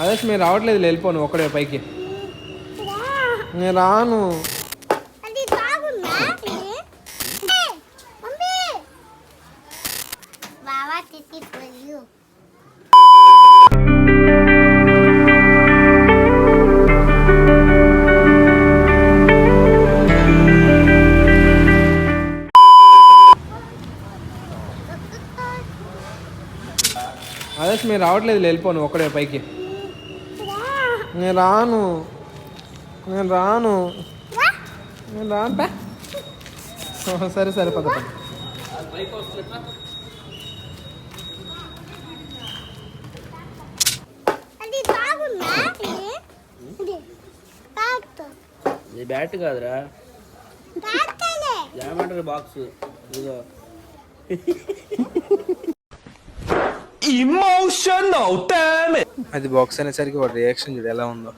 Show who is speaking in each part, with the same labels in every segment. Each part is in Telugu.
Speaker 1: ఆదర్శ్ మీరు రావట్లేదు వెళ్ళిపోను ఒక్కడే పైకి. నేను రాను. ఆదర్శ్ మీరు రావట్లేదు వెళ్ళిపోను ఒక్కడే పైకి. నేను రాను. నేను రాను. నేను రాను. సరే సరే పద పద.
Speaker 2: అది బాగుందా ఇది. బ్యాట్
Speaker 3: ఇది బ్యాట్ కాదురా. Geometry box? ఇదిగో.
Speaker 1: అది బాక్స్ అనేసరికి వాడు రియాక్షన్ చూడు ఎలా ఉందో.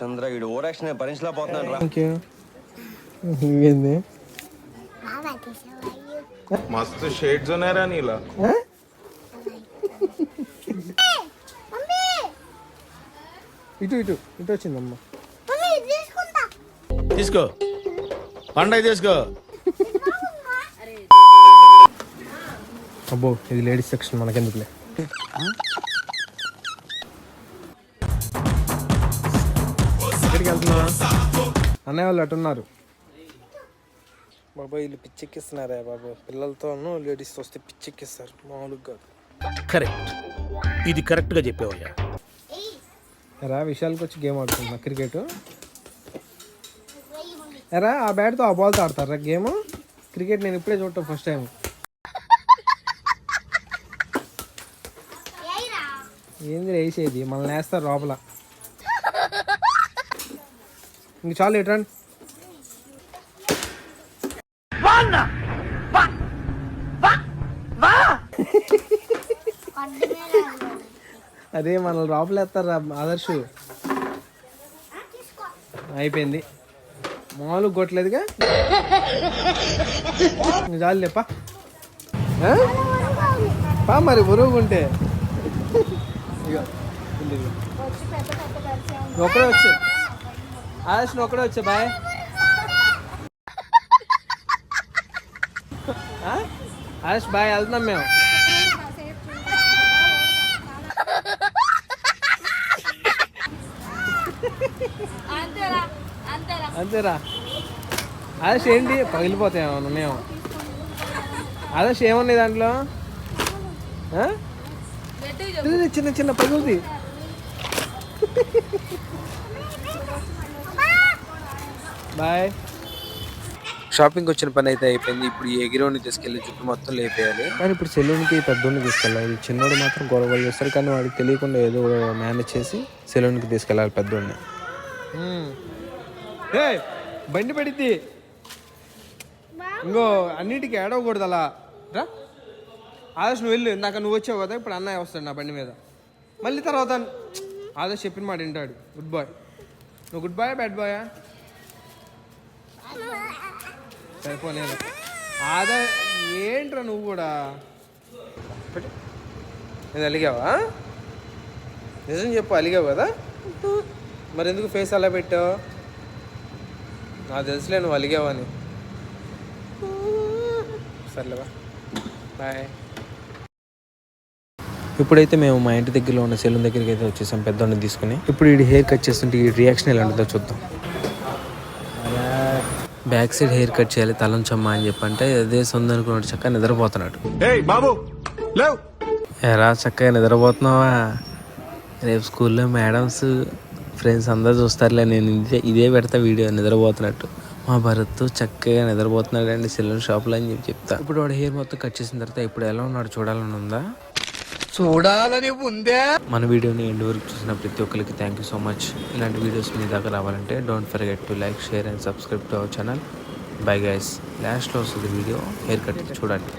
Speaker 4: చంద్ర భరించలేకపోతున్నాడు
Speaker 5: మస్తు షేడ్స్ ఉన్నాయరా
Speaker 2: నీలా.
Speaker 1: ఇటు ఇటు ఇటు వచ్చిందమ్మా.
Speaker 6: తీసుకో. పండగ తీసుకో.
Speaker 1: అబ్బో ఇది లేడీస్ సెక్షన్ మనకెందుకులే. ఎక్కడికి వెళ్తున్నా అన్నయ్య వాళ్ళు అటున్నారు బాబా వీళ్ళు పిచ్చెక్కిస్తున్నారా బాబు. పిల్లలతోనూ లేడీస్ వస్తే పిచ్చెక్కిస్తారు. మామూలుగా కాదు.
Speaker 6: కరెక్ట్ ఇది కరెక్ట్గా చెప్పావయ్యా.
Speaker 1: ఎరా విషయాలకు వచ్చి గేమ్ ఆడుతున్నా క్రికెట్? ఎరా ఆ బ్యాట్తో ఆ బాల్తో ఆడతారా? గేమ్? క్రికెట్ నేను ఇప్పుడే చూడటం ఫస్ట్ టైం ఏంది వేసేది? మనల్ని వేస్తారు లోపల. ఇంక చాలు ఎట్రండి అదే మనల్ని లోపలేస్తారు ఆదర్శు? అయిపోయింది. మామూలుగా కొట్టలేదుగా? చాలు లేపా. పా మరి బరువుకుంటే ఒక్కడే వచ్చే ఆదర్శ్ ఒక్కడే వచ్చే బాయ్? ఆదర్శ్ బాయ్ వెళ్తున్నాం మేము. అంతేరా. ఆదర్శ్ ఏంటి? పగిలిపోతాయి ఏమన్నా ఉన్నాయేమో. ఆదర్శ్ ఏమున్నాయి దాంట్లో? ఆ? చిన్న చిన్న పగులుది? బాయ్. షాపింగ్ వచ్చిన పని అయితే అయిపోయింది. ఇప్పుడు ఈ ఎగిరోని తీసుకెళ్ళి జుట్టు మొత్తం లేపేయాలి. కానీ ఇప్పుడు సెలూన్కి పెద్దోడిని తీసుకెళ్ళాలి. చిన్నోడు మాత్రం గొడవలు చేస్తారు. కానీ వాడికి తెలియకుండా ఏదో మేనేజ్ చేసి సెలూన్కి తీసుకెళ్ళాలి పెద్దోడిని. ఏ బండి పడిద్ది. ఇంకో అన్నిటికీ ఏడవకూడదు అలా రా. ఆదర్శ్ నువ్వు వెళ్ళు. ఇందాక నువ్వు వచ్చావు కదా ఇప్పుడు అన్నయ్య వస్తాడు నా బండి మీద. మళ్ళీ తర్వాత ఆదర్శ్ చెప్పిన మాట వింటాడు. గుడ్ బాయ్ నువ్వు గుడ్ బాయ్ బ్యాడ్ బాయా సరిపోలేదు. ఆదా ఏంట్రా నువ్వు కూడా? నేను అలిగావా? నిజం చెప్పు అలిగావు కదా? మరి ఎందుకు ఫేస్ అలా పెట్టావు? నాకు తెలుసులే నువ్వు అలిగావని. సర్లేవా బాయ్ ఇప్పుడైతే మేము మా ఇంటి దగ్గరలో ఉన్న సెలూన్ దగ్గరికి అయితే వచ్చేసాం పెద్దోడిని తీసుకుని. ఇప్పుడు ఈ హెయిర్ కట్ చేస్తుంటే ఈ రియాక్షన్ ఎలా ఉంటుందో చూద్దాం. బ్యాక్ సైడ్ హెయిర్ కట్ చేయాలి తలంచమ్మా అని చెప్పంటే అదే సొంత అనుకున్నాడు చక్కగా నిద్రపోతున్నాడు.
Speaker 5: ఏయ్ బాబు లేవ్.
Speaker 1: ఎరా చక్కగా నిద్రపోతున్నావా? రేపు స్కూల్లో మేడమ్స్ ఫ్రెండ్స్ అందరు చూస్తారులే నేను ఇదే ఇదే పెడతా వీడియో నిద్రపోతున్నట్టు. మా భరత్ చక్కగా నిద్రపోతున్నాడు అండి సెలూన్ షాప్లో అని చెప్పి చెప్తా. ఇప్పుడు వాడు హెయిర్ మొత్తం కట్ చేసిన తర్వాత ఇప్పుడు ఎలా ఉన్నాడు చూడాలని ఉందా?
Speaker 6: చూడాలని ఉందే.
Speaker 1: మన వీడియోని ఎండ్ వరకు చూసిన ప్రతి ఒక్కరికి థ్యాంక్ యూ సో మచ్ ఇలాంటి వీడియోస్ మీ దాకా రావాలంటే don't forget to like share and subscribe to our channel bye guys లాస్ట్లో వస్తుంది వీడియో హెయిర్ కట్ చూడండి.